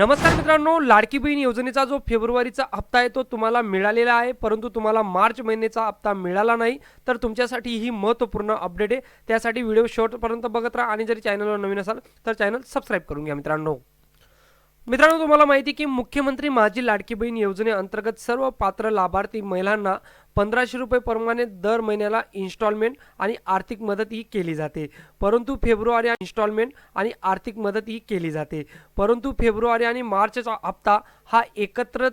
नमस्कार मित्रांनो लाडकी बहीण योजनेचा जो फेब्रुवारीचा हप्ता आहे तो तुम्हाला मिळालेला आहे परंतु तुम्हाला मार्च महिन्याचा हप्ता मिळाला नाही तर तुमच्यासाठी ही महत्त्वपूर्ण अपडेट आहे. त्यासाठी व्हिडिओ शेवटपर्यंत बघत राहा आणि जरी चॅनलवर नवीन असाल तर चॅनल सबस्क्राईब करून घ्या मित्रांनो. मित्रांनो तुम्हाला माहिती की मुख्यमंत्री माझी लाडकी बहीण योजनेअंतर्गत सर्व पात्र लाभार्थी महिलांना पंधराशे रुपये प्रमाणे दर महिन्याला इन्स्टॉलमेंट आणि आर्थिक मदत ही केली जाते. परंतु फेब्रुवारी इन्स्टॉलमेंट आणि आर्थिक मदत ही केली जाते. परंतु फेब्रुवारी आणि मार्चचा हप्ता हा एकत्र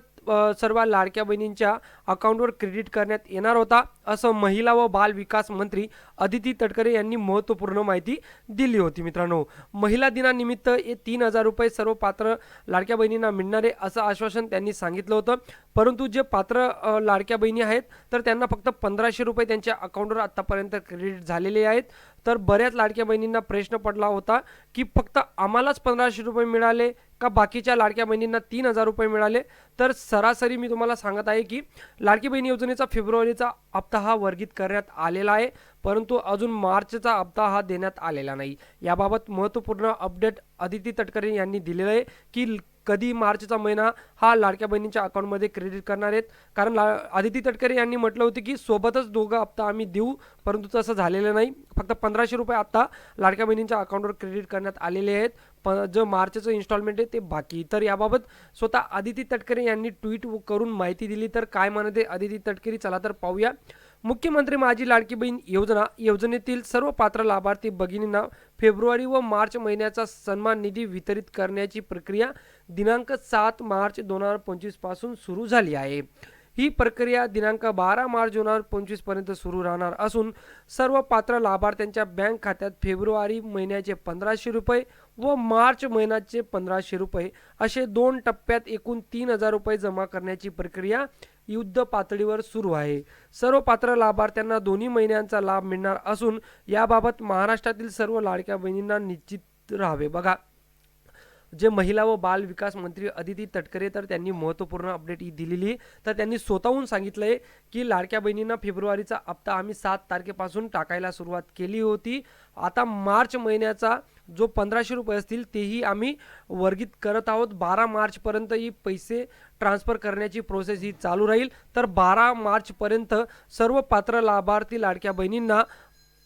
सर्व लाडक्या बहिणींच्या अकाउंटवर क्रेडिट करण्यात येणार होता असं महिला व बाल विकास मंत्री अदिती तटकरे यांनी महत्त्वपूर्ण माहिती दिली होती मित्रांनो. महिला दिनानिमित्त हे तीन हजार रुपये सर्व पात्र लाडक्या बहिणींना मिळणारे असं आश्वासन त्यांनी सांगितलं होतं. परंतु जे पात्र लाडक्या बहिणी आहेत तर त्यांना फक्त पंधराशे रुपये त्यांच्या अकाउंटवर आत्तापर्यंत क्रेडिट झालेले आहेत. तर बऱ्याच लाडक्या बहिणींना प्रश्न पडला होता की फक्त आम्हालाच पंधराशे रुपये मिळाले का बाकीच्या लाडक्या बहिणींना तीन हजार रुपये मिळाले? तर सरासरी मी तुम्हाला सांगत आहे की लाडकी बहिणी योजनेचा फेब्रुवारीचा हप्ता हा वर्गित करण्यात आलेला आहे परंतु अजून मार्चचा हप्ता हा देण्यात आलेला नाही. याबाबत महत्त्वपूर्ण अपडेट अदिती तटकरे यांनी दिलेलं आहे की कधी मार्चचा महिना हा लाडक्या बहिणींच्या अकाउंटमध्ये क्रेडिट करणार आहेत? कारण ला आदिती तटकरे यांनी म्हटलं होतं की सोबतच दोघं हप्ता आम्ही देऊ परंतु तसं झालेलं नाही. फक्त पंधराशे रुपये आत्ता लाडक्या बहिणींच्या अकाउंटवर क्रेडिट करण्यात आलेले आहेत. प जो मार्चचं इन्स्टॉलमेंट आहे ते बाकी. तर याबाबत स्वतः आदिती तटकरे यांनी ट्विट करून माहिती दिली. तर काय म्हणते आदिती तटकरी? चला तर पाहूया. मुख्यमंत्री माझी लाडकी बहीण योजना योजनेतील सर्व पात्र लाभार्थी भगिनींना फेब्रुवारी व मार्च महिन्याचा सन्मान निधी वितरित करण्याची प्रक्रिया दिनांक सात मार्च दोन हजार पंचवीसपासून सुरू झाली आहे. ही प्रक्रिया दिनांक बारा मार्च दोन हजार पंचवीसपर्यंत सुरू राहणार असून सर्व पात्र लाभार्थ्यांच्या बँक खात्यात फेब्रुवारी महिन्याचे पंधराशे रुपये व मार्च महिन्याचे पंधराशे रुपये असे दोन टप्प्यात एकूण तीन हजार रुपये जमा करण्याची प्रक्रिया युद्ध पातळीवर सुरू आहे. सर्व पात्र लाभार्थ्यांना दोन्ही महिन्यांचा लाभ मिळणार असून याबाबत महाराष्ट्रातील सर्व लाडक्या बहिणींना निश्चित राहावे. बघा जे महिला व बाल विकास मंत्री अदिती तटकरे तर त्यांनी महत्त्वपूर्ण अपडेट ही दिलेली तर त्यांनी स्वतःहून सांगितलं आहे की लाडक्या बहिणींना फेब्रुवारीचा हप्ता आम्ही सात तारखेपासून टाकायला सुरुवात केली होती. आता मार्च महिन्याचा जो पंधराशे रुपये असतील तेही आम्ही वर्गित करत आहोत. बारा मार्चपर्यंत ही पैसे ट्रान्सफर करण्याची प्रोसेस ही चालू राहील. तर बारा मार्चपर्यंत सर्व पात्र लाभार्थी लाडक्या बहिणींना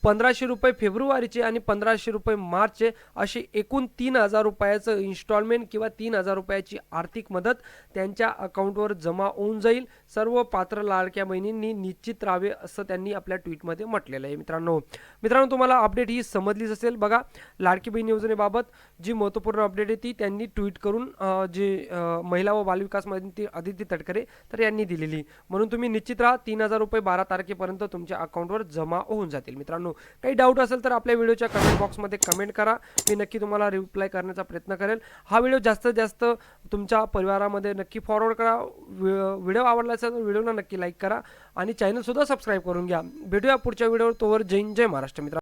पंधराशे रुपये फेब्रुवारीचे आणि पंधराशे रुपये मार्चचे असे एकूण तीन हजार रुपयाचं इन्स्टॉलमेंट किंवा तीन हजार रुपयाची आर्थिक मदत त्यांच्या अकाउंटवर जमा होऊन जाईल. सर्व पात्र लाडक्या बहिणींनी निश्चित राहावे असं त्यांनी आपल्या ट्विटमध्ये म्हटलेलं आहे मित्रांनो. मित्रांनो तुम्हाला अपडेट ही समजलीच असेल. बघा लाडकी बहीण योजनेबाबत जी महत्त्वपूर्ण अपडेट आहे ती त्यांनी ट्विट करून जे महिला व बालविकास मंत्री आदित्य तटकरे तर यांनी दिलेली. म्हणून तुम्ही निश्चित राहा तीन हजार रुपये बारा तारखेपर्यंत तुमच्या अकाउंटवर जमा होऊन जातील मित्रांनो. काही डाऊट असेल तर आपल्या व्हिडिओच्या कमेंट बॉक्समध्ये कमेंट करा. मी नक्की तुम्हाला रिप्लाय करण्याचा प्रयत्न करेल. हा व्हिडिओ जास्तीत जास्त तुमच्या परिवारामध्ये नक्की फॉरवर्ड करा. व्हिडिओ आवडला असेल तर व्हिडिओला नक्की लाईक करा. आणि चॅनलसुद्धा सबस्क्राईब करून घ्या. भेटूया पुढच्या व्हिडिओवर तोवर जैन जय महाराष्ट्र मित्र